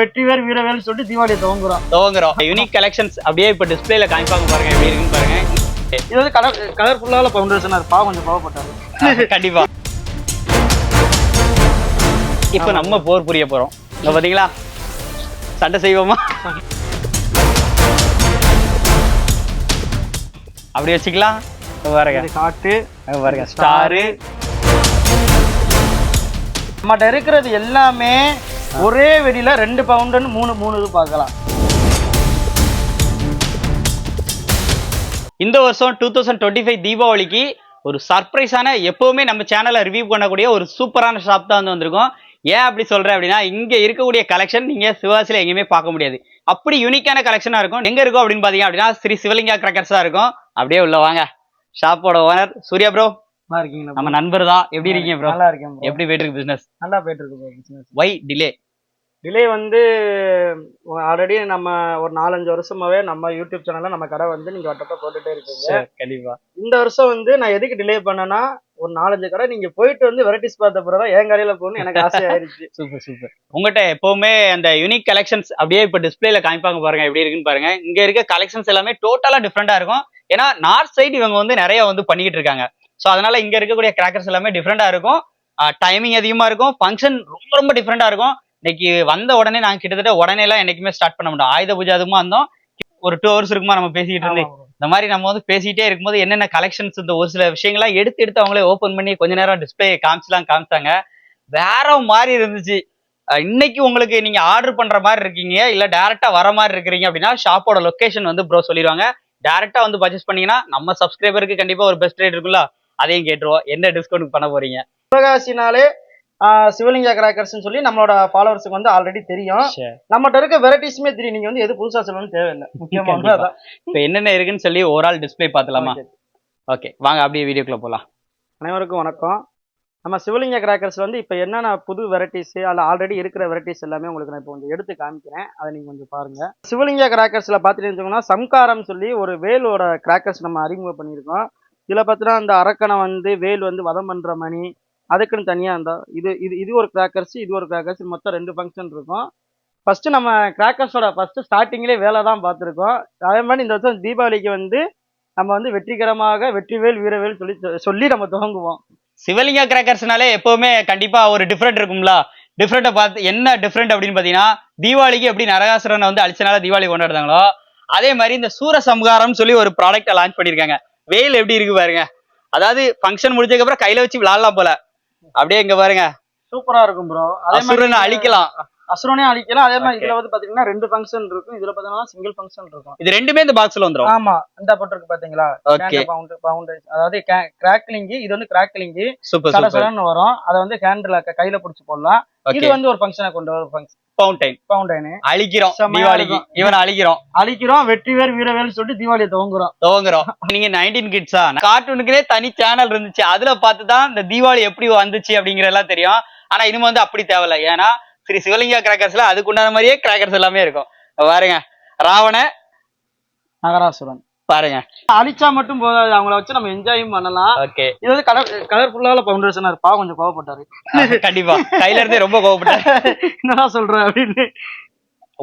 வெற்றிவேல் வீரவேல் சொல்லிட்டு தீபாவளியை துவங்குறோம். துவங்குறோம். யூனிக் கலெக்ஷன்ஸ் அப்படியே இப்போ டிஸ்பிளேல காமிப்பாங்க பாருங்க எப்படி இருக்குன்னு பாருங்க. இது வந்து கலர் கலர்ஃபுல்லான ஃபவுண்டேஷனா இருப்பா கொஞ்சம் பாவப்பட்டாரு கண்டிப்பா. இப்போ நம்ம போர் புரிய போறோம். இங்க பாத்தீங்களா? சண்டை செய்வோமா? அப்படி வச்சுக்கலாம். பாருங்க. காட்டு. பாருங்க. ஸ்டாரு நம்மகிட்ட இருக்கிறது எல்லாமே ஒரே வெடியில ரெண்டு பவுண்டுன்னு மூணு மூணு இது பார்க்கலாம். இந்த வருஷம் டூ தௌசண்ட் டுவெண்ட்டி ஃபைவ் தீபாவளிக்கு ஒரு சர்ப்ரைஸான எப்பவுமே நம்ம சேனலை ரிவ்யூ பண்ணக்கூடிய ஒரு சூப்பரான ஷாப் தான் வந்து வந்திருக்கோம். ஏன் அப்படி சொல்கிறேன் அப்படின்னா இங்கே இருக்கக்கூடிய கலெக்ஷன் நீங்கள் சிவாசியில் எங்கேயுமே பார்க்க முடியாது. அப்படி யூனிக்கான கலெக்ஷனாக இருக்கும். எங்கே இருக்கும் அப்படின்னு பார்த்தீங்க அப்படின்னா ஸ்ரீ சிவலிங்கா கிரக்கர்ஸாக இருக்கும். அப்படியே உள்ள வாங்க. ஷாப்போட ஓனர் சூர்யா ப்ரோ நல்லா இருக்கீங்களா நம்ம நண்பர் தான் எப்படி இருக்கீங்க ப்ரோ நல்லா இருக்கேன். எப்படி போயிட்டு இருக்கு பிசினஸ் நல்லா போயிட்டு இருக்கு business. வை டிலே டிலே வந்து ஆல்ரெடி நம்ம ஒரு நாலஞ்சு வருஷமாவே நம்ம யூடியூப் சேனல்ல நம்ம கடை வந்து நீங்க வட்டப்ப போட்டுட்டே இருக்கீங்க. கண்டிப்பா. இந்த வருஷம் வந்து நான் எதுக்கு டிலே பண்ணேன்னா ஒரு நாலஞ்சு கடை நீங்க போயிட்டு வந்து வெரைட்டிஸ் பார்த்த பிறகு என் கடையில போகணும்னு எனக்கு ஆசை ஆயிருச்சு. சூப்பர் சூப்பர் உங்ககிட்ட எப்பவுமே அந்த யூனிக் கலெக்ஷன்ஸ் அப்படியே இப்போ டிஸ்பிளேல காமிப்பாங்க பாருங்க எப்படி இருக்குன்னு பாருங்க. இங்க இருக்க கலெக்ஷன்ஸ் எல்லாமே டோட்டலா டிஃப்ரெண்டா இருக்கும். ஏன்னா நார்த் சைடு இவங்க வந்து நிறைய வந்து பண்ணிக்கிட்டு இருக்காங்க. ஸோ அதனால இங்க இருக்கக்கூடிய கிராக்கர்ஸ் எல்லாமே டிஃப்ரெண்டா இருக்கும். டைமிங் அதிகமா இருக்கும். ஃபங்க்ஷன் ரொம்ப ரொம்ப டிஃப்ரெண்டா இருக்கும். இன்னைக்கு வந்த உடனே நாங்க கிட்டத்தட்ட உடனே எல்லாம் என்னைக்குமே ஸ்டார்ட் பண்ண மாட்டோம். ஆயுத பூஜை அதுமா இருந்தோம். ஒரு டூ ஹவர்ஸ் இருக்குமா நம்ம பேசிக்கிட்டு இருந்து. இந்த மாதிரி நம்ம வந்து பேசிட்டே இருக்கும்போது என்னென்ன கலெக்ஷன்ஸ் இந்த ஒரு சில விஷயங்கள்லாம் எடுத்து எடுத்து அவங்களே ஓப்பன் பண்ணி கொஞ்ச நேரம் டிஸ்பிளே காமிச்சுலாம் காமிச்சாங்க. வேற மாதிரி இருந்துச்சு. இன்னைக்கு உங்களுக்கு நீங்க ஆர்டர் பண்ற மாதிரி இருக்கீங்க. இல்ல டைரக்டா வர மாதிரி இருக்கிறீங்க அப்படின்னா ஷாப்போட லொகேஷன் வந்து ப்ரோ சொல்லிடுவாங்க டைரக்டா வந்து பர்ச்சேஸ் பண்ணீங்கன்னா நம்ம சப்ஸ்கிரைபருக்கு கண்டிப்பா ஒரு பெஸ்ட் ரேட் இருக்குல்ல அதையும் கேட்டுருவோம். என்ன டிஸ்கவுண்ட் பண்ண போறீங்க? சிவகாசினாலே சிவலிங்கா கிராக்கர்ஸ்னு சொல்லி நம்மளோட ஃபாலோவர்ஸுக்கு வந்து ஆல்ரெடி தெரியும். நம்மகிட்ட இருக்க வெரைட்டிஸுமே தெரியும். நீங்க வந்து எது புதுசா சொல்லணும்னு தேவையில்லை. முக்கியமா கண்டிப்பா. அதான். இப்போ என்னென்ன இருக்குன்னு சொல்லி ஓவரால் டிஸ்ப்ளே பார்த்துலாமா? ஓகே வாங்க அப்படியே வீடியோக்குள்ள போலாம். அனைவருக்கும் வணக்கம். நம்ம சிவலிங்க கிராக்கர்ஸ் வந்து இப்போ என்னென்ன புது வெரைட்டிஸ் அல்ல ஆல்ரெடி இருக்கிற வெரைட்டிஸ் எல்லாமே உங்களுக்கு நான் இப்போ கொஞ்சம் எடுத்து காமிக்கிறேன். அதை நீங்க கொஞ்சம் பாருங்க. சிவலிங்க கிராக்கர்ஸ்ல பார்த்துட்டு சம்காரம் சொல்லி ஒரு வேலோட கிராக்கர்ஸ் நம்ம அறிமுகம் பண்ணியிருக்கோம் இதில் பார்த்தீங்கன்னா அந்த அரக்கனை வந்து வேல் வந்து வதம் பண்ணுற மணி அதுக்குன்னு தனியாக இருந்தா இது இது இது ஒரு கிராக்கர்ஸ் இது ஒரு கிராக்கர்ஸ் மொத்தம் ரெண்டு ஃபங்க்ஷன் இருக்கும். ஃபஸ்ட்டு நம்ம கிராக்கர்ஸோட ஃபஸ்ட்டு ஸ்டார்டிங்லேயே வேலை தான் பார்த்துருக்கோம். அதே மாதிரி இந்த வருஷம் தீபாவளிக்கு வந்து நம்ம வந்து வெற்றிகரமாக வெற்றிவேல் வீரவேல் சொல்லி சொல்லி நம்ம துவங்குவோம். சிவலிங்கா கிராக்கர்ஸ்னாலே எப்போவுமே கண்டிப்பாக ஒரு டிஃப்ரெண்ட் இருக்கும்ல. டிஃப்ரெண்ட்டை பார்த்து என்ன டிஃப்ரெண்ட் அப்படின்னு பார்த்தீங்கன்னா தீபாவளிக்கு எப்படி நரகாசுரனை வந்து அழிச்சனால தீபாவளி கொண்டாடுறாங்களோ அதே மாதிரி இந்த சூர சம்ஹாரம் சொல்லி ஒரு ப்ராடக்ட்டை லான்ச் பண்ணியிருக்காங்க. வெயில் எப்படி இருக்கு பாருங்க. அதாவது ஃபங்க்ஷன் முடிஞ்சதுக்கு அப்புறம் கையில வச்சு விளாடலாம் போல. அப்படியே இங்க பாருங்க. சூப்பரா இருக்கும் ப்ரோ அசுரனை அழிக்கலாம். அசுரனே அழிக்கலாம் அதே மாதிரி. இதுல வந்து பாத்தீங்கன்னா ரெண்டு ஃபங்க்ஷன் இருக்கும். இதுல பாத்தீங்கன்னா சிங்கிள் ஃபங்க்ஷன் இருக்கும். இது ரெண்டுமே இந்த பாக்ஸ்ல வந்துரும். ஆமா. இந்த போட்டிருக்கு பாத்தீங்களா? ஓகே பவுண்ட் பவுண்ட் அதாவது கிராக்லிங் இது வந்து கிராக்லிங் சூப்பர் சூப்பர் வரும். அதை வந்து ஹேண்டில் கையில பிடிச்சு போடலாம். இது வந்து ஒரு ஃபங்க்ஷனை கொண்டு வரும் ஃபங்க்ஷன் ஃபவுண்டைன் பவுண்டைனு அழிக்கிறோம். தீபாவளிக்கு. இவனை அழிக்கிறோம். அழிக்கிறோம். வெற்றிவேல் வீரவேல் சொல்லிட்டு தீபாவளியை துவங்குறோம். துவங்குறோம். நீங்க நைன்டீன் கிட்ஸா கார்ட்டூனுக்குனே தனி சேனல் இருந்துச்சு. அதுல பார்த்து தான் இந்த தீபாவளி எப்படி வந்துச்சு அப்படிங்கறதெல்லாம் தெரியும். ஆனா இனிமே வந்து அப்படி தேவையில்ல. ஏன்னா ஸ்ரீ சிவலிங்கா கிராக்கர்ஸ்ல அதுக்கு உண்டான மாதிரியே கிராக்கர்ஸ் எல்லாமே இருக்கும். பாருங்க ராவண நகராசுரன். பாருங்க. அழிச்சா மட்டும் போதாது அவங்கள வச்சு நம்ம என்ஜாயும் பண்ணலாம். ஓகே இது வந்து கலர் கலர்ஃபுல்லான பவுண்டேஷனா இருப்பா கொஞ்சம் கோவப்பட்டாரு. கண்டிப்பா. கையில இருந்தே ரொம்ப கோவப்பட்டேன் என்னடா சொல்ற அப்படின்னு.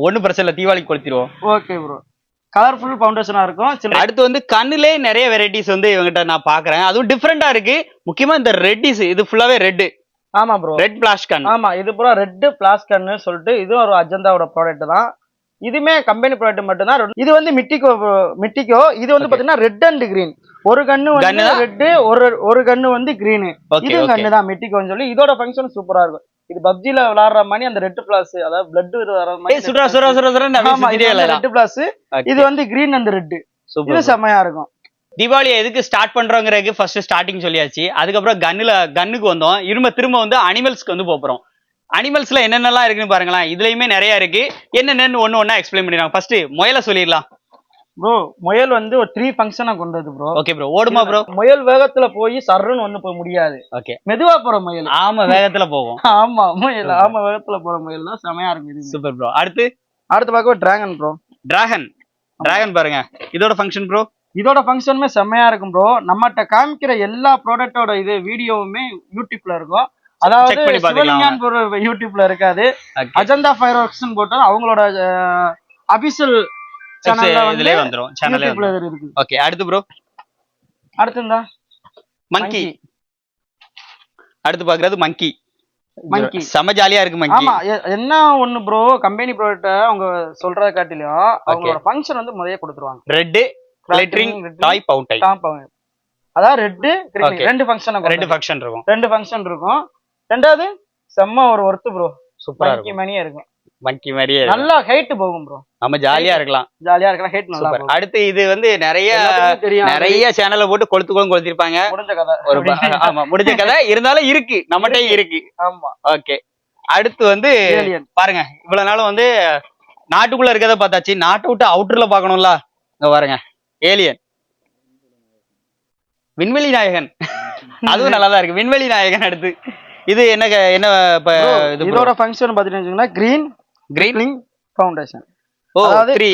ஒண்ணும் பிரச்சனை இல்ல தீபாவளிக்கு கொளுத்திடுவோம். ஓகே ப்ரோ கலர்ஃபுல் ஃபவுண்டேஷனா இருக்கும். அடுத்து வந்து கண்ணுலே நிறைய வெரைட்டிஸ் வந்து இவங்ககிட்ட நான் பாக்குறேன். அதுவும் டிஃப்ரெண்டா இருக்கு. முக்கியமா இந்த ரெட்டிஸ் இது ஃபுல்லாவே ரெட் ஆமா ப்ரோ ரெட் பிளாஷ் கண் ஆமா இது பூரா ரெட் பிளாஸ்கன்னு சொல்லிட்டு இதுவும் ஒரு அஜந்தாவோட ப்ராடக்ட் தான். இதுமே கம்பெனி ப்ராடக்ட் மட்டும்தான். இது வந்து மிட்டிகோ மிட்டிகோ இது வந்து. பாத்தீங்கன்னா ரெட் அண்ட் கிரீன் ஒரு கண்ணு வந்து? ரெட் ஒரு ஒரு கண்ணு வந்து கிரீன் இது கண்ணு தான் மிட்டிகோன்னு சொல்லி இதோட ஃபங்க்ஷன் சூப்பரா இருக்கும். இது பப்ஜில விளையாடுற மாதிரி அந்த ரெட் பிளாஸ் அதாவது பிளட் வர சுரா சுரா சுரா ஆமா இது ரெட் பிளாஸ். இது வந்து கிரீன் அண்ட் ரெட் இது செம்மையா இருக்கும். தீபாவளி எதுக்கு ஸ்டார்ட் பண்றோங்கிறதுக்கு ஃபர்ஸ்ட் ஸ்டார்டிங் சொல்லியாச்சு. அதுக்கப்புறம் கன்னுல கன்னுக்கு வந்தோம். இரும்ப திரும்ப வந்து அனிமல்ஸ்க்கு வந்து போறோம். அனிமல்ஸ்ல என்னென்னலாம் இருக்குன்னு பாருங்களேன். இதுலயுமே நிறைய இருக்கு. என்னென்னு ஒண்ணு ஒண்ணா எக்ஸ்பிளைன் பண்ணிடுறாங்க ஃபர்ஸ்ட் முயலை சொல்லிடலாம். ப்ரோ முயல் வந்து ஒரு த்ரீ ஃபங்க்ஷனா கொண்டது ப்ரோ ஓகே ப்ரோ ஓடுமா ப்ரோ முயல் வேகத்துல போய் சர்ருன்னு ஒண்ணு போக முடியாது. ஓகே மெதுவா போற முயல். ஆமா வேகத்துல போகும். ஆமா முயல். ஆமா வேகத்துல போற முயல் தான் செமையா இருக்கும் இது. சூப்பர் ப்ரோ அடுத்து? அடுத்து பார்க்க டிராகன் ப்ரோ டிராகன் டிராகன் பாருங்க. இதோட ஃபங்க்ஷன் ப்ரோ இதோட ஃபங்க்ஷனுமே செம்மையா இருக்கும் ப்ரோ நம்மகிட்ட காமிக்கிற எல்லா ப்ராடக்டோட இது வீடியோவுமே யூடியூப்ல இருக்கும். அதாவது சிவலிங்கான் யூடியூப்ல இருக்காது. அஜந்தா ஃபயர் ஒர்க்ஸ் போட்டா அவங்களோட அபிஷியல் வந்து இதுலயே வந்துரும். சேனல்லே இருக்கு ஓகே அடுத்து ப்ரோ அடுத்து இருந்தா மங்கி அடுத்து பாக்குறது மங்கி Monkey. செம ஜாலியா இருக்கு மங்கி ஆமா என்ன ஒண்ணு ப்ரோ கம்பெனி ப்ராடக்ட்ட அவங்க சொல்றத காட்டிலும் அவங்களோட ஃபங்க்ஷன் வந்து முதல்ல கொடுத்துருவாங்க. ரெட் glittering, டாய் அதாவது ரெட்டு Okay. ரெண்டு ஃபங்க்ஷன் ரெண்டு ஃபங்க்ஷன் இருக்கும். ரெண்டு ஃபங்க்ஷன் இருக்கும். ரெண்டாவது செம்ம ஒரு ஒர்த்து ப்ரோ சூப்பரா இருக்கும். மணியா இருக்கும். மங்கி மாதிரியே. நல்லா ஹைட் போகும் ப்ரோ நம்ம ஜாலியா இருக்கலாம். ஜாலியா இருக்கலாம். ஹைட் நல்லா அடுத்து இது வந்து நிறைய நிறைய சேனல்ல போட்டு கொளுத்து கொளுத்து கொளுத்திருப்பாங்க. முடிஞ்ச கதை. ஒரு ஆமா முடிஞ்ச கதை. இருந்தாலும் இருக்கு. நம்மகிட்டயும் இருக்கு. ஆமா. ஓகே அடுத்து வந்து பாருங்க. இவ்வளவு நாள் வந்து நாட்டுக்குள்ள இருக்கறத பார்த்தாச்சு. நாட்டை விட்டு அவுட்டர்ல பார்க்கணும்ல. இங்க பாருங்க. ஏலியன் விண்வெளி நாயகன். அதுவும் நல்லா தான் இருக்கு. விண்வெளி நாயகன் அடுத்து. இது என்ன என்ன இப்ப இது இதோட ஃபங்க்ஷன் பாத்தீங்கன்னா கிரீன் கிரீன் கிளிங் ஃபவுண்டேஷன் ஓ த்ரீ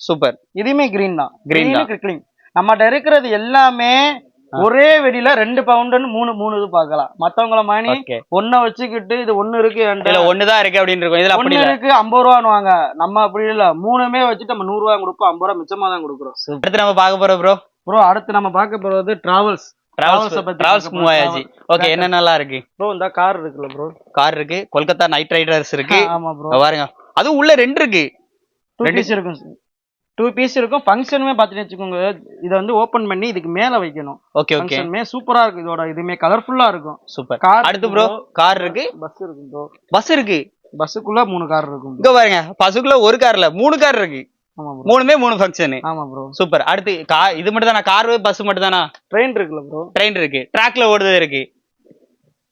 சூப்பர் இதுவுமே கிரீன் தான். கிரீன். கிளிங் நம்மகிட்ட இருக்கிறது எல்லாமே ஒரே வெடியில ரெண்டு பவுண்டுன்னு மூணு மூணு இது பார்க்கலாம். மத்தவங்கள ஓகே. ஒன்ன வச்சுக்கிட்டு இது ஒண்ணு இருக்கு. இதுல ஒண்ணுதான் இருக்கு அப்படின்னு இருக்கும். இதுல ஒண்ணு இல்ல. இருக்கு ஐம்பது ரூபான்னு வாங்க. நம்ம அப்படி இல்ல. மூணுமே வச்சுட்டு நம்ம நூறு ரூபாய் கொடுப்போம் ஐம்பது ரூபா மிச்சமா தான் கொடுக்குறோம். அடுத்து நம்ம பார்க்க போறோம் ப்ரோ ப்ரோ அடுத்து நம்ம பார்க்க போறது டிராவல்ஸ் டிராவல்ஸ் Travels-அ பத்தி டிராவல்ஸ் பார்க்க மூவ் போறோம். ஆயாச்சு. Okay Travel. என்னென்னலாம் இருக்கு? ப்ரோ இந்த கார் இருக்குல்ல ப்ரோ கார் இருக்கு. கொல்கத்தா நைட் ரைடர்ஸ் இருக்கு. ஆமா ப்ரோ பாருங்க. அதுவும் உள்ள ரெண்டு இருக்கு. ரெண்டு- இருக்கும் டூ பீஸ் இருக்கும். ஃபங்க்ஷனுமே பாத்தீங்கன்னு வச்சுக்கோங்க. இதை வந்து ஓபன் பண்ணி இதுக்கு மேல வைக்கணும். ஓகே ஓகே ஃபங்க்ஷனுமே சூப்பரா இருக்கும். இதோட இதுமே கலர்ஃபுல்லா இருக்கும். சூப்பர். கார் அடுத்து ப்ரோ கார் இருக்கு. பஸ் இருக்கும் ப்ரோ பஸ் இருக்கு. பஸ்ஸுக்குள்ள மூணு கார் இருக்கும். இங்க பாருங்க. பசுக்குள்ள ஒரு கார்ல மூணு கார் இருக்கு. மூணுமே மூணு ஃபங்க்ஷனு ஆமா ப்ரோ சூப்பர். அடுத்து கா இது மட்டும் தானா கார் பஸ் மட்டும் தானா ட்ரெயின் இருக்குல்ல ப்ரோ ட்ரெயின் இருக்கு. ட்ராக்ல ஓடுறது இருக்கு.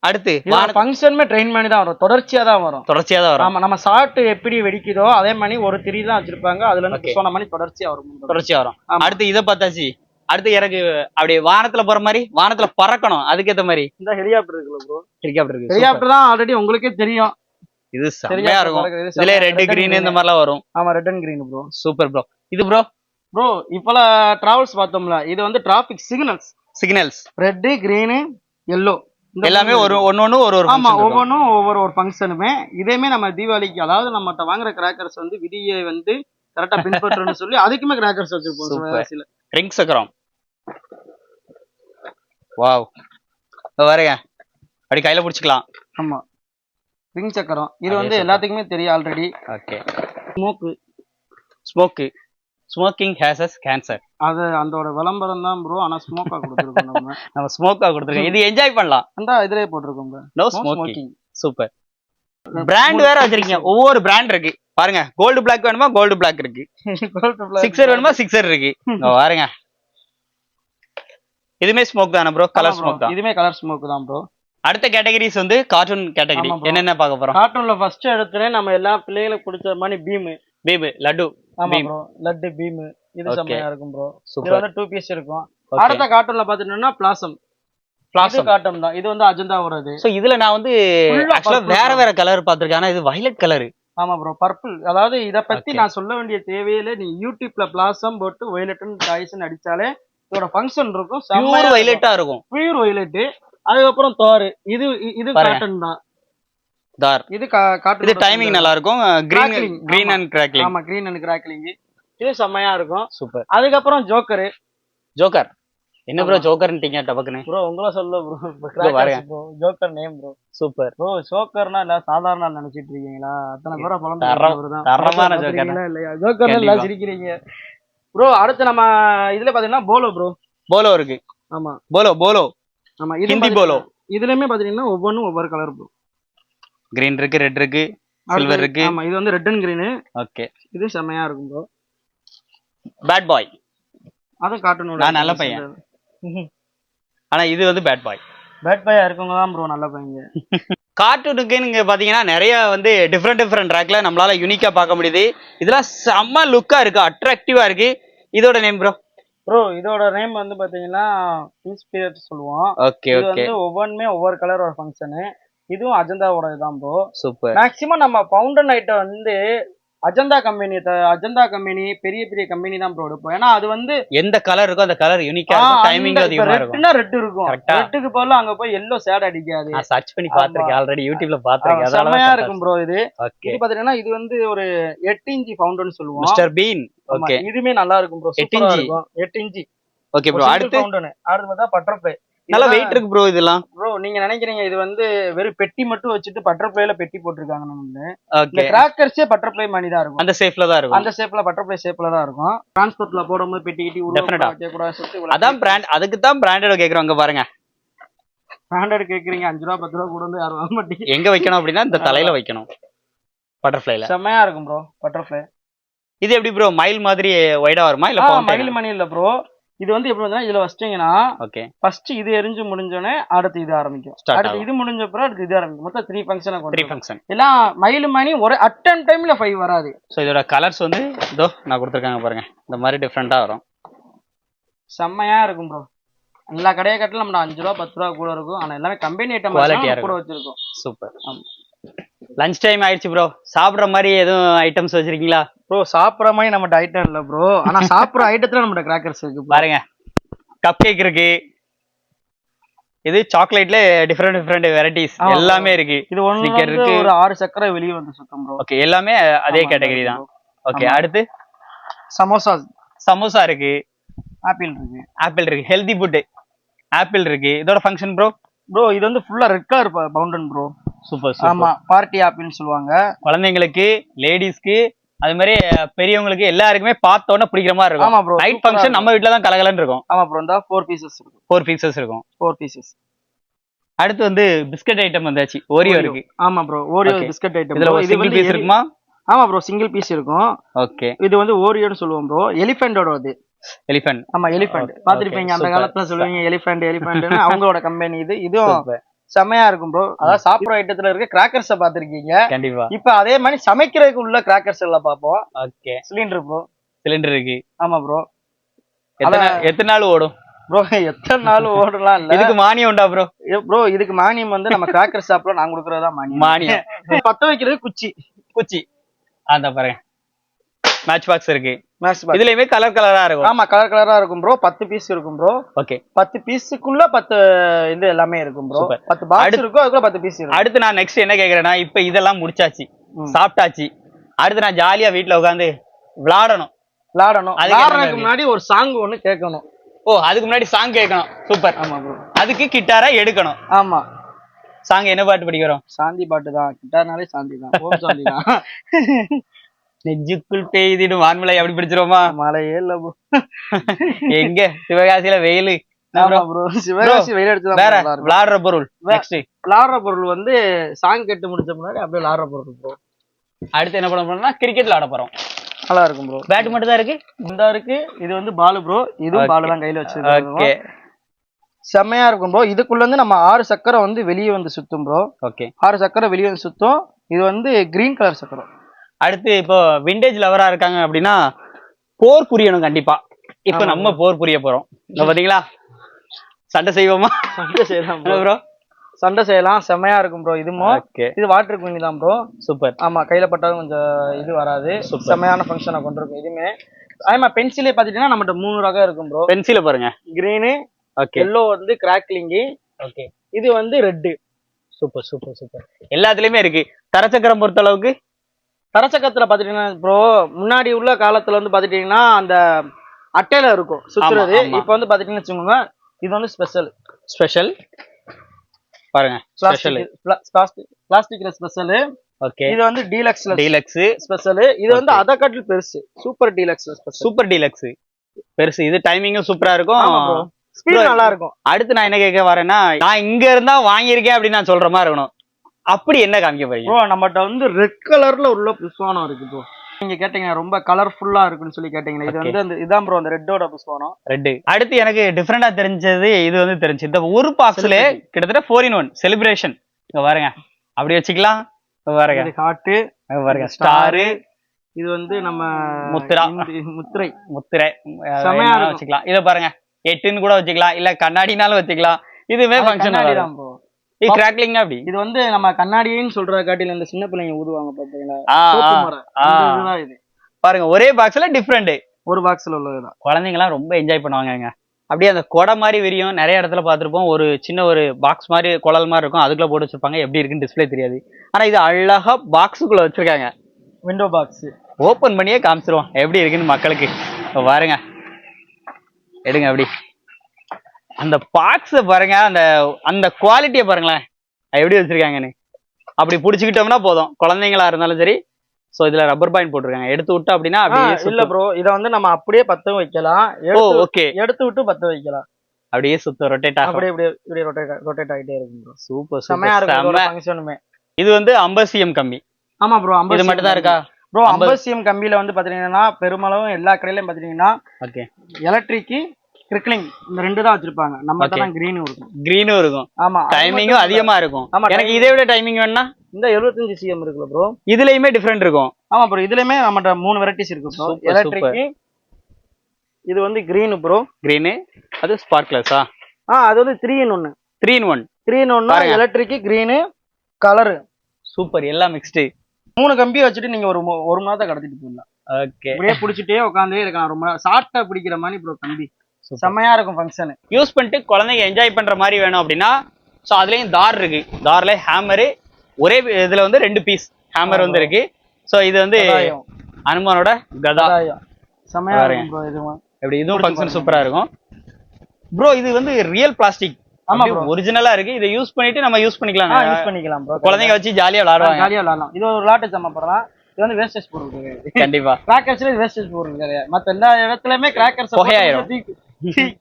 அடுத்து ஃபங்க்ஷனுமே ட்ரெயின் பண்ணி தான் வரும். தொடர்ச்சியா தான் வரும். தொடர்ச்சியா தான் வரும். ஆமா நம்ம ஷார்ட் எப்படி வெடிக்குதோ அதே மாதிரி ஒரு திரி தான் வச்சிருப்பாங்க. அதுல இருந்து. சொன்ன மாதிரி தொடர்ச்சியா வரும். தொடர்ச்சியா வரும். அடுத்து இத பார்த்தாச்சு. அடுத்து எனக்கு அப்படியே வானத்துல போற மாதிரி வானத்துல பறக்கணும். அதுக்கேத்த மாதிரி. இந்த ஹெலிகாப்டர் இருக்குல்ல ப்ரோ ஹெலிகாப்டர் இருக்கு. ஹெலிகாப்டர் தான் ஆல்ரெடி உங்களுக்கே தெரியும். இது ஹெலிகாப்டர் இருக்கும். இதுல ரெட் கிரீன். இந்த மாதிரிலாம் வரும். ஆமா red and green bro super bro இது ப்ரோ ப்ரோ இப்பல டிராவல்ஸ் பார்த்தோம்ல. இது வந்து traffic signals signals red green yellow எல்லாமே ஒரு ஒன்னொன்னு ஒரு ஒரு ஆமா. ஒவ்வொன்றும் ஒவ்வொரு ஒரு ஃபங்க்ஷனுமே இதேமே நம்ம தீபாவளிக்கு அதாவது நம்மகிட்ட வாங்குற கிராக்கர்ஸ் வந்து விதியை வந்து கரெக்டா பின்பற்றணும்னு சொல்லி அதுக்குமே கிராக்கர்ஸ் வச்சிருப்போம். ரிங் சக்கரம். வாவ். வரேங்க அப்படி கையில புடிச்சுக்கலாம். ஆமா. ரிங் சக்கரம். இது வந்து. எல்லாத்துக்குமே தெரியும் already okay. Smoke smoke smoking causes cancer அது அதோட விளம்பரம் தான் ப்ரோ ஆனா ஸ்மோக்கா கொடுத்துருக்கோம் நம்ம. நம்ம ஸ்மோக்கா கொடுத்துருக்கோம். இது என்ஜாய் பண்ணலாம். அந்த இதுலயே போட்டிருக்கோம் bro. No smoking. Super brand வேற வச்சிருக்கீங்க. ஒவ்வொரு பிராண்ட் இருக்கு. பாருங்க. கோல்டு பிளாக் வேணுமா? கோல்டு பிளாக் இருக்கு. சிக்ஸர் வேணுமா? சிக்ஸர் இருக்கு. பாருங்க. இதுமே ஸ்மோக் தானே ப்ரோ கலர். ஸ்மோக் தான். இதுமே கலர் ஸ்மோக் தான் ப்ரோ அடுத்த கேட்டகரிஸ் வந்து கார்ட்டூன் கேட்டகரி. என்னென்ன பார்க்க போறோம்? கார்ட்டூன்ல ஃபர்ஸ்ட் எடுத்துனே நம்ம எல்லா பிள்ளைகளுக்கு பிடிச்ச மாதிரி பீம். பேபு லட்டு. ஆமா. ப்ரோ லட்டு பீம் இது. செம்மையா இருக்கும் ப்ரோ இது சூப்பர் வந்து டூ பீஸ் இருக்கும். அடுத்த கார்ட்டூன்ல பாத்துட்டோம்னா பிளாசம் பிளாசம் காட்டன் தான். இது வந்து அஜந்தாவோடது சோ இதுல நான் வந்து ஆக்சுவலா வேற. வேற கலர் பாத்திருக்கேன் ஆனா இது வயலட் கலர் ஆமா ப்ரோ பர்பிள் அதாவது இத பத்தி. நான் சொல்ல வேண்டிய தேவையில்லை நீ யூடியூப்ல பிளாசம் போட்டு வயலட்னு டாய்ஸ்னு அடிச்சாலே இதோட ஃபங்க்ஷன் இருக்கும். பியூர் வயலட்டா இருக்கும். பியூர் வயலட் அதுக்கப்புறம் தோரு இது இது. காட்டன் தான். தார். இது காட்டன் இது டைமிங் நல்லா இருக்கும் கிரீன். கிரீன். அண்ட் கிராக்லிங் ஆமா. கிரீன் அண்ட் கிராக்லிங் இது செம்மையா இருக்கும். சூப்பர். அதுக்கப்புறம் ஜோக்கரு. ஜோக்கர்? என்ன ப்ரோ. ஜோக்கர்ன்ட்டீங்க டபக்குன்னு ப்ரோ உங்கள சொல்ல bro joker name bro super. Bro ஜோக்கர்னா இல்ல சாதாரண நினைச்சிட்டு இருக்கீங்களா? அத்தனை பேரை தரம்- தரமான Joker. இல்லையா? ஜோக்கர் எல்லாம். சிரிக்கிறீங்க ப்ரோ அடுத்து நம்ம இதுல பாத்தீங்கன்னா போலோ ப்ரோ போலோ இருக்கு. ஆமா. போலோ போலோ ஆமா இது ஹிந்தி போலோ இதுலயுமே பாத்தீங்கன்னா ஒவ்வொன்றும் ஒவ்வொரு கலர் ப்ரோ கிரீன் இருக்கு ரெட் இருக்கு சில்வர் இருக்கு. ஆமா இது வந்து ரெட் அண்ட் கிரீனு ஓகே இது செம்மையா இருக்கும் ப்ரோ பேட் பாய் அதுவும் காட்டணும் நான் நல்ல பையன். ஆனா இது வந்து பேட் பாய் பேட் பையா இருக்கவங்க தான் ப்ரோ நல்ல பையங்க. கார்ட்டூனுக்கு நீங்க பாத்தீங்கன்னா நிறைய வந்து டிஃப்ரெண்ட் டிஃப்ரெண்ட் ட்ராக்ல நம்மளால யூனிக்கா பார்க்க முடியுது. இதெல்லாம் செம்ம லுக்கா இருக்கு அட்ராக்டிவா இருக்கு. இதோட நேம் ப்ரோ ப்ரோ இதோட நேம் வந்து பாத்தீங்கன்னா இன்ஸ்பிரேட் சொல்லுவோம். ஓகே இது ஓகே வந்து ஒவ்வொன்றுமே ஒவ்வொரு கலர் ஒரு ஃபங்க்ஷனு இதுவும் அஜந்தாவோட தான் ப்ரோ சூப்பர் மேக்ஸிமம் நம்ம பவுண்டன் ஐட்டம் வந்து அஜந்தா கம்பெனி அஜந்தா கம்பெனி பெரிய பெரிய கம்பெனி தான் ப்ரோ எடுப்போம். ஏன்னா அது வந்து எந்த கலர் இருக்கோ அந்த கலர் யூனிக்கா இருக்கும். டைமிங் அதிகமா இருக்கும். ரெட் இருக்கும்? ரெட்டுக்கு பதிலா அங்க போய் எல்லோ சேட் அடிக்காது. நான் சர்ச் பண்ணி பாத்திருக்கேன் ஆல்ரெடி யூடியூப்ல பாத்திருக்கேன் செம்மையா இருக்கும் ப்ரோ இது. பாத்தீங்கன்னா இது வந்து ஒரு எட்டு இன்ச்சி ஃபவுண்டன் சொல்லுவோம். மிஸ்டர் பீன் ஓகே இதுமே நல்லா இருக்கும் ப்ரோ எட்டு இன்ச்சி. எட்டு இன்ச்சி. ஓகே ப்ரோ அடுத்து? அடுத்து பார்த்தா பட்டர்ஃப்ளை நல்ல வெயிட் இருக்கு ப்ரோ இதெல்லாம். ப்ரோ நீங்க நினைக்கிறீங்க இது வந்து வெறும் பெட்டி மட்டும் வச்சுட்டு பட்டர்ஃப்ளைல பெட்டி போட்டிருக்காங்க ஓகே கிராக்கர்ஸே பட்டர்ஃப்ளை மணி தான் இருக்கும். அந்த சேஃப்ல தான் இருக்கும். அந்த ஷேப்ல பட்டர்ஃப்ளை ஷேப்ல தான் இருக்கும். டிரான்ஸ்போர்ட்ல போடும்போது பெட்டி கிட்டி. வைக்க கூடாது அதான் பிராண்ட் அதுக்கு தான் பிராண்டட் கேக்குறோம் அங்க பாருங்க. பிராண்டட் கேக்குறீங்க அஞ்சு ரூபா பத்து ரூபா கூட வந்து யாரும் வாங்க மாட்டீங்க. எங்க வைக்கணும் அப்படின்னா இந்த தலையில வைக்கணும். பட்டர்ஃப்ளைல செம்மையா இருக்கும் ப்ரோ பட்டர்ஃப்ளை இது எப்படி ப்ரோ மயில் மாதிரி ஒய்டா வருமா? இல்ல மயில் மணி இல்ல ப்ரோ இது வந்து எப்படி வந்து இதுல வச்சிட்டீங்கன்னா ஓகே ஃபர்ஸ்ட் இது எரிஞ்சு முடிஞ்சோடனே அடுத்து இது ஆரம்பிக்கும். அடுத்து. இது முடிஞ்ச அப்புறம் அடுத்து இது ஆரம்பிக்கும். மொத்தம் த்ரீ ஃபங்க்ஷனை த்ரீ ஃபங்க்ஷன் எல்லாம் மயில் மணி ஒரு அட்டன் டைம்ல ஃபைவ் வராது. ஸோ இதோட கலர்ஸ் வந்து இதோ நான் கொடுத்துருக்காங்க பாருங்க. இந்த மாதிரி டிஃப்ரெண்டா வரும். செம்மையா இருக்கும் ப்ரோ எல்லா கடையை கட்டில நம்ம அஞ்சு ரூபா பத்து ரூபா கூட இருக்கும். ஆனா எல்லாமே கம்பெனி ஐட்டம் கூட வச்சிருக்கோம். சூப்பர் ஆமா. லஞ்ச் டைம் ஆயிடுச்சு ப்ரோ சாப்பிடுற மாதிரி எதுவும் ஐட்டம்ஸ் வச்சிருக்கீங்களா? ப்ரோ சாப்பிடுற மாதிரி நம்மகிட்ட ஐட்டம் இல்ல ப்ரோ ஆனா சாப்பிடுற ஐட்டத்துல நம்மகிட்ட கிராக்கர்ஸ் இருக்கு. பாருங்க. கப் கேக் இருக்கு. இது சாக்லேட்ல டிஃப்ரெண்ட் டிஃப்ரெண்ட் வெரைட்டிஸ் எல்லாமே இருக்கு. இது வந்து இருக்கு. ஒரு ஆறு சக்கரை வெளியே வந்து சுத்தம் ப்ரோ ஓகே எல்லாமே அதே கேட்டகரி தான். ஓகே. அடுத்து? சமோசா சமோசா இருக்கு. ஆப்பிள் இருக்கு. ஆப்பிள் இருக்கு. ஹெல்தி ஃபுட் ஆப்பிள் இருக்கு. இதோட ஃபங்க்ஷன் ப்ரோ ப்ரோ இது வந்து ஃபுல்லா red colour fountain bro super ஆமா பார்ட்டி ஆப்பிள்னு சொல்லுவாங்க. குழந்தைங்களுக்கு லேடிஸ்க்கு அது மாதிரி பெரியவங்களுக்கு எல்லாருக்குமே பார்த்த உடனே பிடிக்கிற மாதிரி இருக்கும். ஆமா ப்ரோ நைட் ஃபங்க்ஷன் நம்ம வீட்ல தான் கலகலன்னு இருக்கும். ஆமா ப்ரோ இந்த ஃபோர் பீசஸ் இருக்கும். ஃபோர் பீசஸ் இருக்கும். ஃபோர் பீசஸ் அடுத்து வந்து பிஸ்கட் ஐட்டம் வந்தாச்சு. ஓரியோ இருக்கு. ஆமா ப்ரோ ஓரியோ. பிஸ்கட் ஐட்டம் இதுல இது சிங்கிள் பீஸ் இருக்குமா? ஆமா ப்ரோ சிங்கிள் பீஸ் இருக்கும். ஓகே இது வந்து ஓரியோன்னு சொல்லுவோம் ப்ரோ எலிஃபெண்டோட அது. எலிஃபென்ட் ஆமா எலிஃபெண்ட் Okay, பாத்திருப்பீங்க அந்த. காலத்துல சொல்லுவீங்க எலிஃபெண்ட் எலிஃபெண்ட் அவங்களோட கம்பெனி இது. இதுவும் செமையா இருக்கும் ப்ரோ அதாவது சாப்பிடுற ஐட்டத்துல இருக்க கிராக்கர்ஸ பாத்திருக்கீங்க கண்டிப்பா. இப்ப அதே மாதிரி சமைக்கிறதுக்கு உள்ள கிராக்கர்ஸ் எல்லாம் பாப்போம் ஓகே. சிலிண்டர் ப்ரோ சிலிண்டர் இருக்கு. ஆமா ப்ரோ எத்தனை எத்தனை நாள் ஓடும்? ப்ரோ எத்தனை நாள் ஓடலாம் இல்ல. இதுக்கு மானியம் உண்டா ப்ரோ ப்ரோ இதுக்கு மானியம் வந்து நம்ம கிராக்கர் ஷாப்ல நான் கொடுக்கறதா மானியம். மானியம். பத்த வைக்கிறது குச்சி. குச்சி. அந்த பாருங்க. மேட்ச் பாக்ஸ் இருக்கு. மேட்ச் பாக்ஸ் இதுலயுமே கலர் கலரா இருக்கும். ஆமா கலர் கலரா இருக்கும் ப்ரோ பத்து பீஸ் இருக்கும் ப்ரோ ஓகே பத்து பீஸுக்குள்ள பத்து இது எல்லாமே இருக்கும் ப்ரோ. பத்து பாக்ஸ் இருக்கும் அதுக்குள்ள பத்து பீஸ் இருக்கும். அடுத்து நான் நெக்ஸ்ட் என்ன கேக்குறேன்னா இப்ப இதெல்லாம் முடிச்சாச்சு. சாப்பிட்டாச்சு. அடுத்து நான் ஜாலியா வீட்ல உட்காந்து விளாடணும். அதுக்கு என்ன விளாடுறதுக்கு? முன்னாடி ஒரு சாங் ஒண்ணு கேட்கணும். ஓ அதுக்கு முன்னாடி சாங் கேட்கணும். சூப்பர் ஆமா ப்ரோ அதுக்கு கிட்டாரா எடுக்கணும். ஆமா. சாங் என்ன பாட்டு படிக்கிறோம்? சாந்தி பாட்டு தான். கிட்டார்னாலே சாந்தி தான். ஓம் சாந்தி தான். நெஞ்சுக்குள் பெய்திடும் வான்மலை. அப்படி படிச்சிருவோமா? மழையே இல்ல ப்ரோ எங்க? சிவகாசியில வெயிலு. ஆமா ப்ரோ சிவகாசி வெயில் அடிச்சு வேற தான் விளையாடுற பொருள். விளாடுற பொருள் வந்து சாங் கேட்டு முடிச்ச முன்னாடி அப்படியே விளாடுற பொருள் ப்ரோ அடுத்து என்ன பண்ண போறோம்னா கிரிக்கெட் விளையாட போறோம். நல்லா இருக்கும் ப்ரோ பேட் மட்டும் தான் இருக்கு? இந்த இருக்கு. இது வந்து பாலு ப்ரோ இதுவும். பாலு தான் கையில வச்சிருக்கோம் ஓகே செம்மையா இருக்கும் ப்ரோ இதுக்குள்ள இருந்து நம்ம ஆறு சக்கரை வந்து வெளியே வந்து சுத்தும் ப்ரோ ஓகே ஆறு சக்கரை வெளியே வந்து சுத்தும். இது வந்து கிரீன் கலர் சக்கரை அடுத்து இப்போ விண்டேஜ் லவரா இருக்காங்க அப்படின்னா போர் புரியணும் கண்டிப்பா. இப்ப நம்ம போர் புரிய போறோம். பாத்தீங்களா? சண்டை செய்வோமா? சண்டை செய்யலாம் bro. ப்ரோ சண்டை செய்யலாம். செம்மையா இருக்கும் ப்ரோ இதுமோ இது வாட்டர் குயினி தான் ப்ரோ சூப்பர் ஆமா கையில பட்டாலும் கொஞ்சம் இது வராது. செம்மையான ஃபங்க்ஷனை கொண்டிருக்கும் இதுமே ஆமா பென்சிலே பாத்துட்டீங்கன்னா நம்மகிட்ட மூணு ரகம் இருக்கும் ப்ரோ பென்சில பாருங்க. கிரீனு ஓகே எல்லோ வந்து கிராக்லிங்கு ஓகே இது வந்து ரெட்டு சூப்பர் சூப்பர் சூப்பர் எல்லாத்துலயுமே இருக்கு. தரச்சக்கரம் பொறுத்த அளவுக்கு தரச்சக்கத்துல பாத்துட்டீங்கன்னா ப்ரோ முன்னாடி உள்ள காலத்துல வந்து பாத்துட்டீங்கன்னா அந்த அட்டையில இருக்கும். ஆமா. இப்போ வந்து பாத்துட்டீங்கன்னு வச்சுக்கோங்க இது வந்து ஸ்பெஷல் ஸ்பெஷல் பாருங்க ஸ்பெஷல் பிளாஸ்டிக் பிளாஸ்டிக்ல ஸ்பெஷல் ஓகே இது வந்து டீலக்ஸ்ல டீலக்ஸ் ஸ்பெஷல் இது வந்து. அதை காட்டில் பெருசு. சூப்பர் ஸ்பெஷல் சூப்பர் டீலக்ஸ் பெருசு. இது டைமிங்கும் சூப்பரா இருக்கும். ஸ்பீட் நல்லா இருக்கும். அடுத்து நான் என்ன கேட்க வரேன்னா நான் இங்க இருந்தா வாங்கியிருக்கேன் அப்படின்னு நான் சொல்ற மாதிரி இருக்கணும். அப்படி என்ன காமிக்க போறீங்க? ப்ரோ நம்மகிட்ட வந்து ரெட் கலர்ல உள்ள புஷ்வானம் இருக்கு ப்ரோ நீங்க கேட்டீங்க ரொம்ப கலர்ஃபுல்லா இருக்குன்னு சொல்லி கேட்டீங்களா இது. வந்து அந்த இதான் ப்ரோ அந்த ரெட்டோட புஷ்வானம். ரெட்டு அடுத்து எனக்கு டிஃப்ரெண்டா தெரிஞ்சது இது வந்து தெரிஞ்சு. இந்த ஒரு பாக்ஸ்ல கிட்டத்தட்ட ஃபோர் இன் ஒன் செலிப்ரேஷன் இங்க பாருங்க. அப்படி வச்சுக்கலாம். பாருங்க. ஹார்ட் பாருங்க. ஸ்டாரு இது வந்து நம்ம முத்திரா. முத்திரை. முத்திரை. வச்சுக்கலாம். இத பாருங்க. எட்டுன்னு கூட வச்சுக்கலாம். இல்ல கண்ணாடினாலும் வச்சுக்கலாம். இதுவுமே அது ஃபங்க்ஷன். இது கிராக்லிங்கா அப்படி? இது வந்து நம்ம கண்ணாடின்னு சொல்ற காட்டில இந்த சின்ன பிள்ளைங்க ஊதுவாங்க பாத்தீங்களா? இது. பாருங்க ஒரே பாக்ஸ்ல டிஃப்ரெண்ட் ஒரு பாக்ஸ்ல உள்ளதுதான். குழந்தைங்கலாம் ரொம்ப என்ஜாய் பண்ணுவாங்கங்க. அப்படியே அந்த கொடை மாதிரி விரியும். நிறைய இடத்துல பார்த்துருப்போம். ஒரு சின்ன ஒரு பாக்ஸ் மாதிரி குழல் மாதிரி இருக்கும். அதுக்குள்ள போட்டு வச்சிருப்பாங்க. எப்படி இருக்குன்னு டிஸ்ப்ளே தெரியாது. ஆனா இது அழகா பாக்ஸுக்குள்ள வச்சிருக்காங்க. விண்டோ பாக்ஸ் ஓபன் பண்ணியே காமிச்சிருவோம். எப்படி இருக்குன்னு மக்களுக்கு. பாருங்க. எடுங்க அப்படி. அந்த பாக்ஸ பாருங்க அந்த அந்த குவாலிட்டியை பாருங்களேன். எப்படி வச்சிருக்காங்கன்னு. அப்படி புடிச்சுக்கிட்டோம்னா போதும். குழந்தைங்களா இருந்தாலும் சரி. சோ இதுல ரப்பர் பாயிண்ட் போட்டிருக்காங்க. எடுத்து விட்டோம் அப்படின்னா அப்படியே இல்ல. ப்ரோ இத வந்து நம்ம அப்படியே பத்த வைக்கலாம். ஓ ஓகே எடுத்து விட்டு பத்த வைக்கலாம். அப்படியே சுத்தம் ரொட்டேட் ஆகும். அப்படியே இப்படியே இப்படியே ரொட்டேட் ரொட்டேட் ஆகிட்டே இருக்கும் ப்ரோ சூப்பர் செமையா இருக்கும் ஃபங்க்ஷனுமே இது வந்து 50 சிஎம் கம்மி ஆமா ப்ரோ இது மட்டும் தான் இருக்கா? ப்ரோ 50 ஐம்பது சிஎம் கம்பியில வந்து பாத்தீங்கன்னா பெருமளவும் எல்லா கடையிலயும் பாத்தீங்கன்னா ஓகே எலக்ட்ரிக் கிரிக்லிங் இந்த ரெண்டு தான் வச்சிருப்பாங்க. நம்ம. தான் கிரீனும் இருக்கும். கிரீனும் இருக்கும். ஆமா டைமிங்கும் அதிகமா இருக்கும். ஆமா, எனக்கு. இதை விட டைமிங் வேணும்னா? இந்த 75 சிஎம் இருக்குல்ல ப்ரோ இதுலயுமே டிஃப்ரெண்ட் இருக்கும். ஆமா ப்ரோ இதுலயுமே நம்மகிட்ட மூணு வெரைட்டிஸ் இருக்கு ப்ரோ எலக்ட்ரிக் இது வந்து கிரீன் ப்ரோ கிரீனு அது ஸ்பார்க்லெஸ்ஸா ஆ அது வந்து three in one three in one three in one பாருங்க. எலக்ட்ரிக் கிரீனு கலரு சூப்பர் எல்லாம் மிக்ஸ்டு மூணு கம்பி வச்சுட்டு நீங்க ஒரு ஒரு மணி நேரத்தை கடத்திட்டு போயிடலாம். ஓகே இப்படியே பிடிச்சிட்டே உட்காந்தே இருக்கலாம். ரொம்ப சாட்டை பிடிக்கிற மாதிரி ப்ரோ கம்பி. செம்மையா இருக்கும் ஃபங்க்ஷன் யூஸ் பண்ணிட்டு குழந்தைங்க என்ஜாய் பண்ற மாதிரி வேணும் அப்படின்னா ஸோ அதுலயும் தார் இருக்கு. தார்ல ஹேமரு ஒரே இதுல வந்து ரெண்டு பீஸ் ஹேமர் வந்து இருக்கு. ஸோ இது வந்து அனுமானோட கதா. செம்மையா. இருக்கும் ப்ரோ இதுவும் எப்படி இதுவும் ஃபங்க்ஷன். சூப்பரா இருக்கும். ப்ரோ இது வந்து ரியல் பிளாஸ்டிக் ஆமா. ஒரிஜினலா இருக்கு. இதை யூஸ் பண்ணிட்டு நம்ம யூஸ் பண்ணிக்கலாம் யூஸ் பண்ணிக்கலாம் ப்ரோ குழந்தைங்க வச்சு ஜாலியா விளையாடுவாங்க. ஜாலியா விளையாடலாம். இது ஒரு லாட்டு ஜாமா போடலாம். இது வந்து வேஸ்டேஜ் பொருள் கிடையாது. கண்டிப்பா. கிராக்கர்ஸ்ல வேஸ்டேஜ் பொருள் கிடையாது. மத்த எல்லா இடத்துலயுமே கிராக்கர்ஸ் புகையாயிரும்.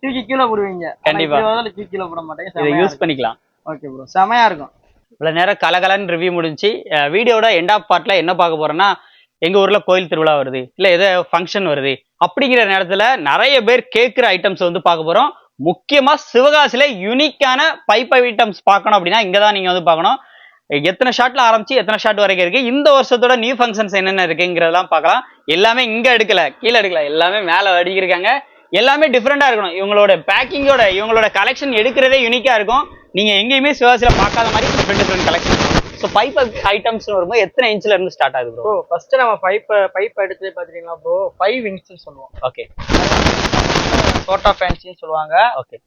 தூக்கி கீழே போடுவீங்க. கண்டிப்பா. தூக்கி கீழே போட மாட்டேங்க. இதை யூஸ் பண்ணிக்கலாம். ஓகே ப்ரோ செமையா இருக்கும். இவ்வளவு நேரம் கலகலன்னு ரிவ்யூ முடிஞ்சு வீடியோட எண்ட் ஆஃப் பார்ட்ல என்ன பார்க்க போறோம்னா எங்க ஊர்ல கோயில் திருவிழா வருது இல்ல ஏதோ ஃபங்க்ஷன் வருது. அப்படிங்கிற நேரத்துல நிறைய பேர் கேட்கிற ஐட்டம்ஸ் வந்து பார்க்க போறோம். முக்கியமா சிவகாசியில யூனிக்கான பைப் ஐட்டம்ஸ் பார்க்கணும் அப்படின்னா இங்க தான் நீங்க வந்து பார்க்கணும். எத்தனை ஷாட்ல ஆரம்பிச்சு எத்தனை ஷாட் வரைக்கும் இருக்கு இந்த வருஷத்தோட நியூ ஃபங்க்ஷன்ஸ் என்னென்ன இருக்குங்கிறதெல்லாம் பார்க்கலாம். எல்லாமே இங்க எடுக்கல கீழே எடுக்கல எல்லாமே மேல அடிக்கிருக்காங்க. எல்லாமே டிஃப்ரெண்டா இருக்கணும். இவங்களோட பேக்கிங்கோட இவங்களோட கலெக்ஷன் எடுக்கிறதே யூனிக்கா இருக்கும். நீங்க எங்கேயுமே சிவகாசியில பார்க்காத மாதிரி different different collection so pipe items வரும்போது எத்தனை இன்ச்ல இருந்து ஸ்டார்ட் ஆகுது ப்ரோ ப்ரோ ஃபர்ஸ்ட் நம்ம பைப் பைப் எடுத்து பாத்தீங்கன்னா ப்ரோ ஃபைவ் விங்ஸ் சொல்லுவோம். ஓகே சோட்டா ஃபேன்சின்னு சொல்லுவாங்க. ஓகே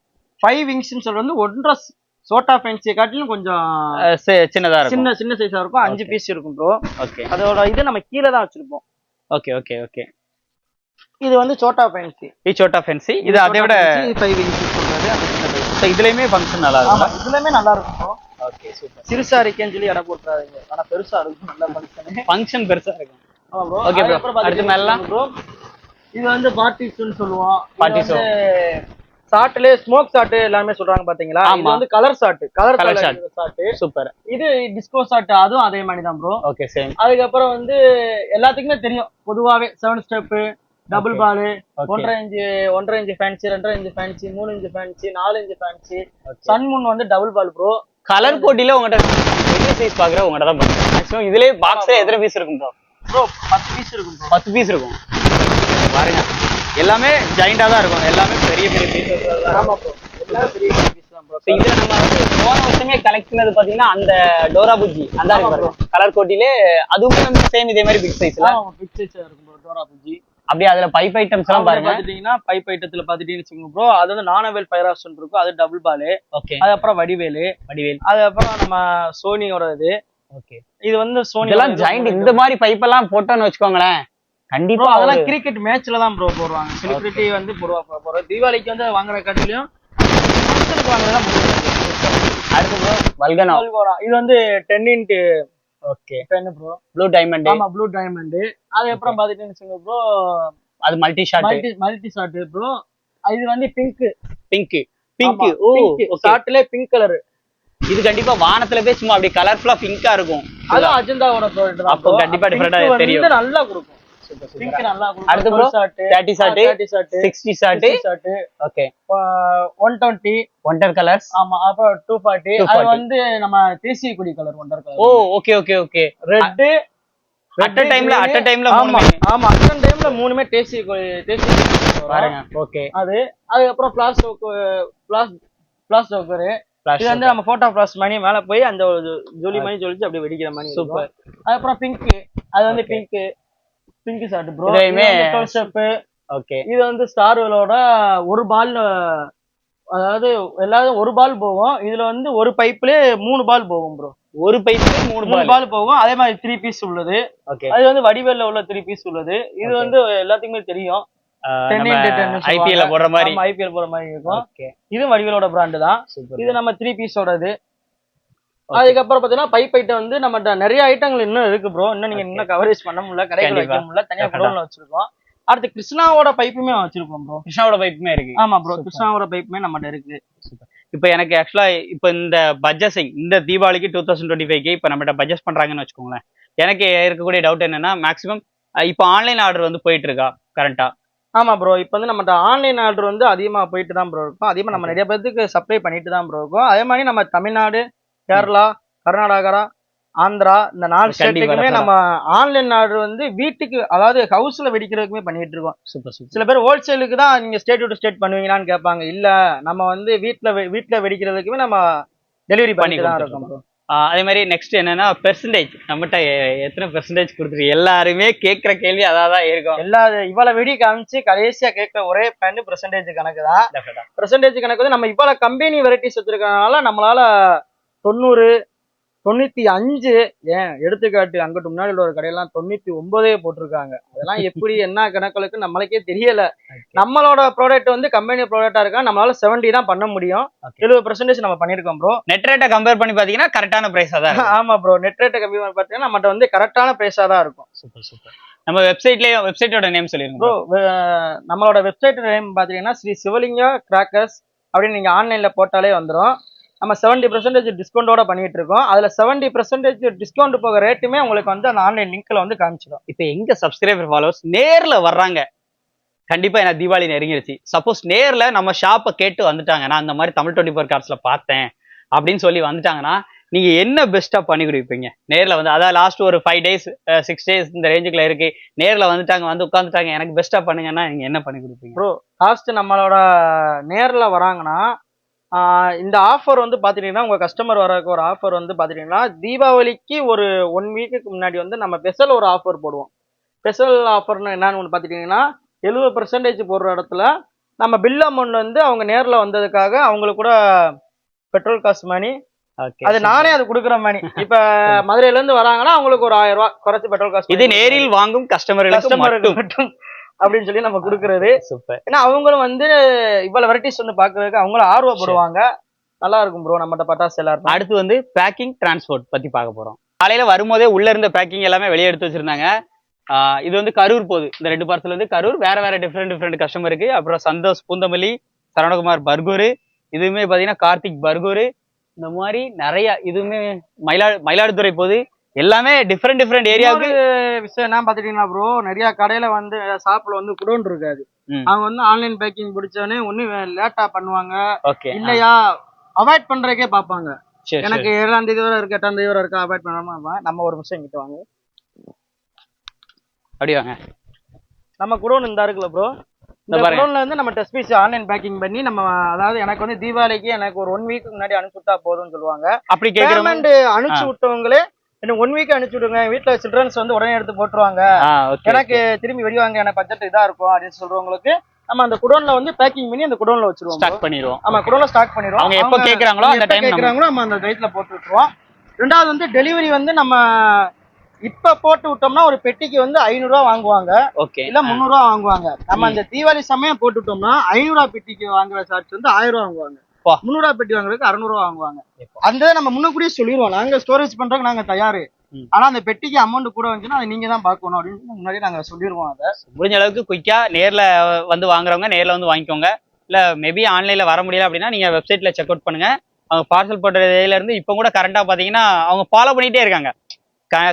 ஃபைவ் விங்ஸ்னு சொல்றது ஒன்றரை சோட்டா ஃபேன்சியை காட்டிலும் கொஞ்சம் சின்னதா இருக்கும். சின்ன சின்ன சைஸா இருக்கும். அஞ்சு. பீஸ் இருக்கும் ப்ரோ ஓகே அதோட இது நம்ம கீழே தான் வச்சிருப்போம். ஓகே ஓகே ஓகே இது வந்து சோட்டா ஃபேன்சி. இது சோட்டா ஃபென்சி. இது அதை விட ஃபைவ் விங்ஸ் சொல்றது சின்ன so இதுலயுமே ஃபங்க்ஷன் நல்லா இருக்கும்? இதுலயுமே நல்லா இருக்கும். ஓகே சூப்பர் சிறுசா இருக்கேன்னு சொல்லி இடம் போட்டுறாதீங்க. ஆனா பெருசா இருக்கும் நல்ல ஃபங்க்ஷன் ஃபங்க்ஷன் பெருசா இருக்கும். bro. அதுக்கப்புறம் அடுத்து மேலாம்? bro, இது வந்து பார்ட்டி ஷூன்னு சொல்லுவோம் Party பார்ட்டி ஷாட்ல ஸ்மோக் ஷாட் எல்லாமே சொல்றாங்க பாத்தீங்களா? இது. வந்து colour shot colour colour. Shot super இது டிஸ்கோ ஷாட் அதுவும் அதே மாதிரி தான் ப்ரோ ஓகே சேம் அதுக்கப்புறம் வந்து எல்லாத்துக்குமே தெரியும் பொதுவாவே செவன் ஸ்டெப் டபுள். பால். ஒன்றரை இன்ச்சு ஒன்றரை இன்ச்சு ஃபேன்சி ரெண்டரை இன்ச்சு ஃபேன்சி மூணு இன்ச்சு ஃபேன்சி நாலு இன்ச்சு ஃபேன்சி. சன்முன் வந்து டபுள் பால் ப்ரோ கலர் போட்டியில உங்ககிட்ட பெரிய சைஸ் பாக்குற? உங்ககிட்ட தான் பாக்குறேன் மேக்ஸிமம் இதுலயே பாக்ஸ்ல எத்தனை பீஸ் இருக்கும் ப்ரோ ப்ரோ பத்து பீஸ் இருக்கும் ப்ரோ பத்து பீஸ் இருக்கும். பாருங்க. எல்லாமே ஜாயிண்டா தான் இருக்கும். எல்லாமே பெரிய பெரிய பீஸ் ஆமா ப்ரோ எல்லாம் பெரிய பீஸ் தான் ப்ரோ இதுல நம்ம போன வருஷமே கலெக்ட் பண்ணது பாத்தீங்கன்னா அந்த டோரா புஜ்ஜி. அந்த ஆமா கலர் கோட்டிலே அதுவுமே வந்து சேம் இதே மாதிரி பிக் சைஸ்ல ஆமா பிக் சைஸ் இருக்கும் ப்ரோ டோரா புஜி அப்படியே அதுல பைப் ஐட்டம்ஸ் எல்லாம் பாருங்க. பாத்துட்டீங்கன்னா பைப் ஐட்டத்துல பாத்துட்டீங்கன்னு வச்சுக்கோங்க ப்ரோ அது வந்து நானவேல் பைராசன் இருக்கும். அது டபுள் பால் ஓகே அதுக்கப்புறம் வடிவேலு. வடிவேல். அதுக்கப்புறம் நம்ம சோனியோட இது. ஓகே இது வந்து சோனி இதெல்லாம் ஜாயிண்ட் இந்த மாதிரி பைப் எல்லாம் போட்டோன்னு வச்சுக்கோங்களேன். ப்ரோ கண்டிப்பா அதெல்லாம் கிரிக்கெட் மேட்ச்ல தான் ப்ரோ போடுவாங்க. செலிபிரிட்டி வந்து போடுவா போறோம் தீபாவளிக்கு வந்து வாங்குற கடையிலயும் அடுத்து ப்ரோ வல்கனோ இது வந்து ten into okay. Ten bro blue diamond ஆமா ப்ளூ டைமண்ட் அதுக்கப்புறம் பாத்துட்டீங்கன்னு ப்ரோ அது multi shot multi shot bro இது வந்து பிங்க் பிங்க் பிங்க் ஓ. ஷார்ட்ல பிங்க் கலர் இது கண்டிப்பா வானத்துல போய் சும்மா அப்படியே கலர்ஃபுல்லா பிங்கா இருக்கும். அதுவும் அஜந்தாவோட ப்ராடக்ட் அப்போ. கண்டிப்பா வந்து தெரியும். நல்லா கொடுக்கும். அடுத்து bro? 30 shot, thirty shot 60 shot okay one twenty wonder colours ஆமா ஃபார்ட்டி 240. அது வந்து நம்ம தேசிய கொடி colour wonder O okay okay okay red at டைம்ல அட் டைம்ல ஆமா ஆமா அந்த டைம்ல மூணுமே தேசிய தேசிய. பாருங்க ஓகே அது அதுக்கப்புறம் பிளாஸ் பிளாஸ் பிளாஸ் ஜோக்கரு இது வந்து நம்ம போட்டோ ஃபிளாஷ் மணி மேல போய் அந்த ஜொலி மணி ஜொலிச்சு அப்படியே வெடிக்கிற மணி சூப்பர் அதுக்கப்புறம் பிங்க் அது வந்து. பிங்க் பிங்க் ஷாட் ப்ரோ இதுலயுமே- டுவெல் ஸ்டெப் ஓகே. இது வந்து ஸ்டார்வெலோட ஒரு பால் அதாவது எல்லாரும் ஒரு பால் போகும் இதுல வந்து ஒரு பைப்ல மூணு பால் போகும் ப்ரோ ஒரு பைப் மூணு மூணு பால் பால் போகும். அதே மாதிரி த்ரீ பீஸ் உள்ளது. ஓகே. அது வந்து வடிவேல்ல உள்ள த்ரீ பீஸ் உள்ளது. இது. வந்து எல்லாத்துக்குமே தெரியும். ஐபிஎல்ல போடுற மாதிரி. ஐபிஎல் போற மாதிரி இருக்கும். இது வடிவேலோட பிராண்டு தான். இது நம்ம த்ரீ பீஸோடது அதுக்கப்புறம் பாத்தீங்கன்னா பைப் ஐட்டம் வந்து நம்மகிட்ட நிறைய ஐட்டங்கள் இன்னும் இருக்கு ப்ரோ இன்னும் நீங்க. இன்னும் கவரேஜ் பண்ண முடியல கடைகள். வைக்க முடியல தனியா. குடோன்ல வச்சிருக்கோம். அடுத்து கிருஷ்ணாவோட பைப்புமே வச்சிருக்கோம் ப்ரோ கிருஷ்ணாவோட பைப்புமே இருக்கு. ஆமா ப்ரோ. கிருஷ்ணாவோட பைப்புமே நம்மகிட்ட இருக்கு. இப்போ எனக்கு ஆக்சுவலா இப்போ இந்த பட்ஜெட்டிங் இந்த தீபாவளிக்கு டூ தௌசண்ட் டுவெண்ட்டி ஃபைவ்க்கு இப்போ நம்மகிட்ட பட்ஜெட் பண்றாங்கன்னு வச்சுக்கோங்களேன். எனக்கு இருக்கக்கூடிய டவுட் என்னன்னா மேக்ஸிமம் இப்போ ஆன்லைன் ஆர்டர் வந்து போயிட்டு இருக்கா கரண்டா ஆமா ப்ரோ இப்போ வந்து நம்மகிட்ட ஆன்லைன் ஆர்டர் வந்து அதிகமா போயிட்டு தான் ப்ரோ இருக்கும். அதிகமா நம்ம நிறைய பேருக்கு சப்ளை பண்ணிட்டு தான் ப்ரோ இருக்கும். அதே மாதிரி நம்ம தமிழ்நாடு கேரளா கர்நாடகா ஆந்திரா இந்த நாலு ஸ்டேட்டுக்குமே. நம்ம ஆன்லைன் ஆர்டர் வந்து வீட்டுக்கு அதாவது ஹவுஸ்ல வெடிக்கிறதுக்குமே பண்ணிட்டு இருக்கோம். Super super. சில பேர் ஹோல்சேலுக்கு தான் நீங்க ஸ்டேட் டு ஸ்டேட் பண்ணுவீங்களான்னு கேட்பாங்க. இல்ல நம்ம வந்து வீட்ல வெ- வீட்ல வெடிக்கிறதுக்குமே நம்ம டெலிவரி பண்ணி தான் இருக்கோம். அதே மாதிரி நெக்ஸ்ட் என்னன்னா பெர்சன்டேஜ் நம்மகிட்ட எத்தனை பெர்சன்டேஜ் கொடுத்துருக்கு? எல்லாருமே கேட்குற கேள்வி அதான் தான் இருக்கும். எல்லா இவ்வளவு வெடி காமிச்சு கடைசியா கேட்கிற ஒரே பாயிண்ட் பெர்சன்டேஜ் கணக்கு தான். பெர்சன்டேஜ் கணக்கு வந்து நம்ம இவ்வளவு கம்பெனி வெரைட்டிஸ் வச்சிருக்கறதுனால நம்மளால தொண்ணூறு தொண்ணூத்தி அஞ்சு ஏன் எடுத்துக்காட்டு அங்கிட்டு முன்னாடி உள்ள ஒரு கடையெல்லாம் தொண்ணூத்தி ஒன்பதே போட்டிருக்காங்க. அதெல்லாம் எப்படி என்ன கணக்குகளுக்கு நம்மளுக்கே தெரியல. நம்மளோட ப்ராடக்ட் வந்து கம்பெனி ப்ராடக்டா இருக்கா நம்மளால செவன்டி தான் பண்ண முடியும். எழுபது பெர்சன்டேஜ் நம்ம பண்ணிருக்கோம் ப்ரோ நெட் ரேட்டை கம்பேர் பண்ணி பார்த்தீங்கன்னா கரெக்டான ப்ரைஸாக தான் ஆமா ப்ரோ நெட் ரேட்டை கம்மி பண்ணி பார்த்தீங்கன்னா நம்மகிட்ட வந்து கரெக்டான பிரைஸா தான் இருக்கும். சூப்பர் சூப்பர் நம்ம வெப்சைட்லயே வெப்சைட்டோட நேம் சொல்லிருங்க ப்ரோ நம்மளோட வெப்சைட் நேம் பாத்தீங்கன்னா ஸ்ரீ சிவலிங்கா கிராக்கர்ஸ் அப்படின்னு நீங்க ஆன்லைன்ல போட்டாலே வந்துரும். நம்ம செவன்டி பர்சன்டேஜ் டிஸ்கவுண்டோட பண்ணிட்டு இருக்கோம் அதுல செவன்டி பர்சன்டேஜ் டிஸ்கவுண்ட் போக ரேட்டுமே உங்களுக்கு வந்து அந்த ஆன்லைன் லிங்க்ல வந்து காமிச்சிடும். இப்போ எங்க சப்ஸ்கிரைபர் ஃபாலோவர்ஸ் நேர்ல வர்றாங்க. கண்டிப்பா எனக்கு தீபாவளி நெருங்கிருச்சு சப்போஸ் நேர்ல நம்ம ஷாப்பை கேட்டு வந்துட்டாங்க. நான் இந்த மாதிரி தமிழ் டுவெண்ட்டி ஃபோர் கார்ஸ்ல பார்த்தேன் அப்படின்னு சொல்லி வந்துட்டாங்கன்னா நீங்க என்ன பெஸ்டா பண்ணி கொடுப்பீங்க? நேர்ல வந்து அதாவது லாஸ்ட் ஒரு ஃபைவ் டேஸ் சிக்ஸ் டேஸ் இந்த ரேஞ்சுக்குள்ள இருக்கு. நேர்ல வந்துட்டாங்க வந்து உட்காந்துட்டாங்க எனக்கு பெஸ்டா பண்ணுங்கன்னா நீங்க என்ன பண்ணி கொடுப்பீங்க? ப்ரோ காஸ்ட் நம்மளோட நேர்ல வராங்கன்னா இந்த ஆஃபர் வந்து பாத்துட்டீங்கன்னா உங்க கஸ்டமர் வரக்கு ஒரு ஆஃபர் வந்து பாத்துட்டீங்கன்னா தீபாவளிக்கு ஒரு ஒன் வீக்குக்கு முன்னாடி வந்து நம்ம ஸ்பெஷல் ஒரு ஆஃபர் போடுவோம். ஸ்பெஷல் ஆஃபர்னு என்னன்னு ஒன்று பார்த்துட்டீங்கன்னா எழுபது பர்சன்டேஜ் போடுற இடத்துல நம்ம பில் அமௌண்ட் வந்து அவங்க நேர்ல வந்ததுக்காக அவங்களுக்கு கூட பெட்ரோல் காசு மணி அது நானே அது கொடுக்குற மணி இப்ப மதுரையில இருந்து வராங்கன்னா அவங்களுக்கு ஒரு ஆயிரம் ரூபாய் குறைச்சு பெட்ரோல் காசு இது நேரில் வாங்கும் கஸ்டமர்களுக்கு கஸ்டமருக்கு மட்டும். அப்படின்னு சொல்லி நம்ம கொடுக்கறது. சூப்பர் ஏன்னா அவங்களும் வந்து இவ்வளவு வெரைட்டிஸ் வந்து பாக்குறதுக்கு அவங்களும் ஆர்வப்படுவாங்க நல்லா இருக்கும் ப்ரோ நம்மகிட்ட பட்டாசு எல்லாரும் அடுத்து வந்து பேக்கிங் டிரான்ஸ்போர்ட் பத்தி பார்க்க போறோம். காலையில வரும்போதே உள்ள இருந்த பேக்கிங் எல்லாமே வெளியே எடுத்து வச்சிருந்தாங்க. இது வந்து கரூர் போகுது. இந்த ரெண்டு பார்சல் வந்து கரூர் வேற வேற டிஃப்ரெண்ட் டிஃப்ரெண்ட் கஸ்டமருக்கு அப்புறம் சந்தோஷ் பூந்தமல்லி சரவணகுமார் பர்கூர். இதுவுமே பாத்தீங்கன்னா கார்த்திக் பர்கூர். இந்த மாதிரி நிறைய இதுவுமே மயிலா மயிலாடுதுறை போகுது. எல்லாமே டிஃப்ரெண்ட் டிஃப்ரெண்ட் ஏரியாவுக்கு விஷயம் என்ன பாத்துட்டீங்கன்னா ப்ரோ நிறைய கடையில வந்து ஷாப்ல வந்து குடோன் இருக்காது. அவங்க வந்து ஆன்லைன் பேக்கிங் பிடிச்சவனே ஒண்ணு லேட்டா பண்ணுவாங்க. இல்லையா? அவாய்ட் பண்றதுக்கே பாப்பாங்க எனக்கு ஏழாம் தேதி வரை இருக்கு எட்டாம் தேதி வரை இருக்கா அவாய்ட் பண்ணாம. நம்ம ஒரு நிமிஷம் இங்கிட்ட வாங்க. அப்படி வாங்க. நம்ம குடோன் இந்த இருக்குல்ல ப்ரோ இந்த. குடோன்ல வந்து நம்ம டெஸ்ட் பீஸ் ஆன்லைன் பேக்கிங் பண்ணி நம்ம அதாவது எனக்கு வந்து தீபாவளிக்கு எனக்கு ஒரு ஒன் வீக் முன்னாடி அனுப்பிச்சு விட்டா போதும்னு சொல்லுவாங்க. அப்படி பேமெண்ட் அனுப்பிச்சு விட்டவங்களே எனக்கு ஒன் வீக் அனுப்பிச்சு விடுங்க. வீட்டுல சில்ட்ரன்ஸ் வந்து உடனே எடுத்து போட்டுருவாங்க. எனக்கு திரும்பி வெடிவாங்க எனக்கு பட்ஜெட் இதா இருக்கும் அப்படின்னு சொல்றவங்களுக்கு நம்ம அந்த குடோன்ல வந்து பேக்கிங் பண்ணி அந்த குடோன்ல வச்சிருவோம். ஸ்டார்ட் பண்ணிடுவோம் ஆமா குடோன்ல ஸ்டாக் பண்ணிடுவோம் அவங்க எப்ப கேக்குறாங்களோ அந்த நம்ம- கேக்குறாங்களோ நம்ம அந்த டேட்ல போட்டு விட்டுருவோம். ரெண்டாவது வந்து டெலிவரி வந்து நம்ம இப்ப போட்டு விட்டோம்னா ஒரு பெட்டிக்கு வந்து ஐநூறு ரூபா வாங்குவாங்க. ஓகே இல்ல முந்நூறு ரூபா வாங்குவாங்க. நம்ம அந்த தீபாவளி சமயம் போட்டு விட்டோம்னா ஐநூறு ரூபா பெட்டிக்கு வாங்குற சார்ஜ் வந்து ஆயிரம் ரூபா வாங்குவாங்க. பா. முந்நூறு ரூபா பெட்டி வாங்குறதுக்கு அறுநூறு ரூபா வாங்குவாங்க. அந்த நம்ம முன்னக்கூடியே சொல்லிடுவோம் நாங்க ஸ்டோரேஜ் பண்றதுக்கு நாங்க தயாரு. ஆனா அந்த பெட்டிக்கு அமௌண்ட் கூட வந்துச்சுன்னா அதை நீங்க தான் பார்க்கணும் அப்படின்னு முன்னாடியே நாங்க சொல்லிடுவோம் அதை. முடிஞ்ச அளவுக்கு குயிக்கா நேர்ல வந்து வாங்குறவங்க நேர்ல வந்து வாங்கிக்கோங்க. இல்ல மேபி ஆன்லைன்ல வர முடியல அப்படின்னா நீங்க வெப்சைட்ல செக் அவுட் பண்ணுங்க. அவங்க பார்சல் போட்டதுல இருந்து இப்போ கூட கரண்டா பாத்தீங்கன்னா அவங்க ஃபாலோ பண்ணிட்டே இருக்காங்க.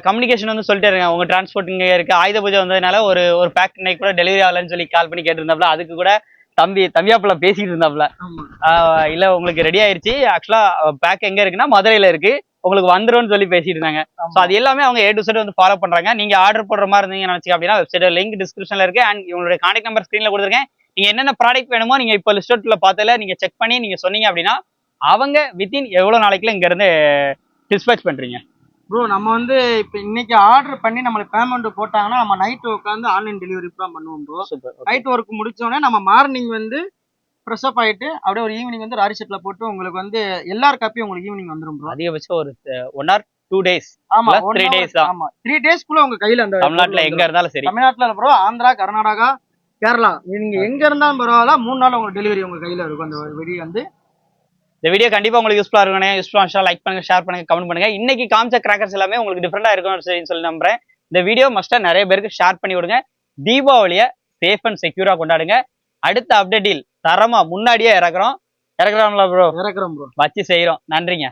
கம்யூனிகேஷன் வந்து சொல்லிட்டே இருக்காங்க. உங்க டிரான்ஸ்போர்ட் இங்க இருக்கு. ஆயுத பூஜை வந்ததுனால ஒரு ஒரு பேக் கூட டெலிவரி ஆகலன்னு சொல்லி கால் பண்ணி கேட்டிருந்தாப்ல அதுக்கு கூட தம்பி தம்பியாப்புல பேசிட்டு ஆஹ் இல்ல உங்களுக்கு ரெடி ஆயிருச்சு. ஆக்சுவலா பேக் எங்க இருக்குன்னா மதுரையில இருக்கு. உங்களுக்கு வந்துரும்னு சொல்லி பேசிட்டு இருந்தாங்க. ஸோ அது எல்லாமே அவங்க ஏ டு செட் வந்து ஃபாலோ பண்றாங்க. நீங்க ஆர்டர் போடுற மாதிரி இருந்தீங்க நினைச்சீங்க அப்படின்னா வெப்சைட் லிங்க் டிஸ்கிரிப்ஷன்ல இருக்கு. அண்ட் இவங்களுடைய கான்டாக்ட் நம்பர் ஸ்க்ரீன்ல கொடுத்துருக்கேன். நீங்க என்னென்ன ப்ராடக்ட் வேணுமோ நீங்க இப்போ லிஸ்ட் அவுட்ல பார்த்ததுல நீங்க செக் பண்ணி நீங்க சொன்னீங்க அப்படின்னா அவங்க வித்தின் எவ்வளவு நாளைக்குள்ள இங்க இருந்து டிஸ்பேச் பண்றீங்க. ப்ரோ நம்ம வந்து இப்போ இன்னைக்கு ஆர்டர் பண்ணி நம்மளுக்கு பேமெண்ட் போட்டாங்கன்னா நம்ம நைட்டு உட்காந்து ஆன்லைன் டெலிவரி தான் பண்ணுவோம் ப்ரோ நைட் ஒர்க் முடிச்சோடனே நம்ம மார்னிங் வந்து ஃப்ரெஷ் அப் ஆயிட்டு அப்படியே ஒரு ஈவினிங் வந்து ராரி செட்ல போட்டு உங்களுக்கு வந்து எல்லார் காப்பியும் உங்களுக்கு ஈவினிங் வந்துரும் ப்ரோ அதிகபட்சம் ஒரு ஒன் ஆர் டூ டேஸ் ஆமா days தான். ஆமா. த்ரீ டேஸ்க்குள்ள உங்க கையில அந்த தமிழ்நாட்டுல எங்க இருந்தாலும் சரி. தமிழ்நாட்டுல ப்ரோ ஆந்திரா கர்நாடகா கேரளா. நீங்க எங்க இருந்தாலும் பரவாயில்ல. மூணு நாள் உங்களுக்கு டெலிவரி உங்க கையில இருக்கும். அந்த வெடி வந்து இந்த வீடியோ கண்டிப்பா உங்களுக்கு யூஸ்ஃபுல்லா இருக்கும். யூஸ்ஃபுல்லா லைக் பண்ணுங்க ஷேர் பண்ணுங்க கமெண்ட் பண்ணுங்க. இன்னைக்கு காமிச்ச கிராக்கர்ஸ் எல்லாமே உங்களுக்கு டிஃப்ரெண்டா இருக்கும் சரின்னு சொல்லி நம்புறேன். இந்த வீடியோ மஸ்டா நிறைய பேருக்கு ஷேர் பண்ணி விடுங்க தீபாவளிய சேஃப் அண்ட் செக்யூரா கொண்டாடுங்க. அடுத்த அப்டேட்டில் தரமா முன்னாடியே இறக்குறோம். இறக்குறோம்ல ப்ரோ இறக்குறோம் ப்ரோ வச்சு செய்யறோம் நன்றிங்க.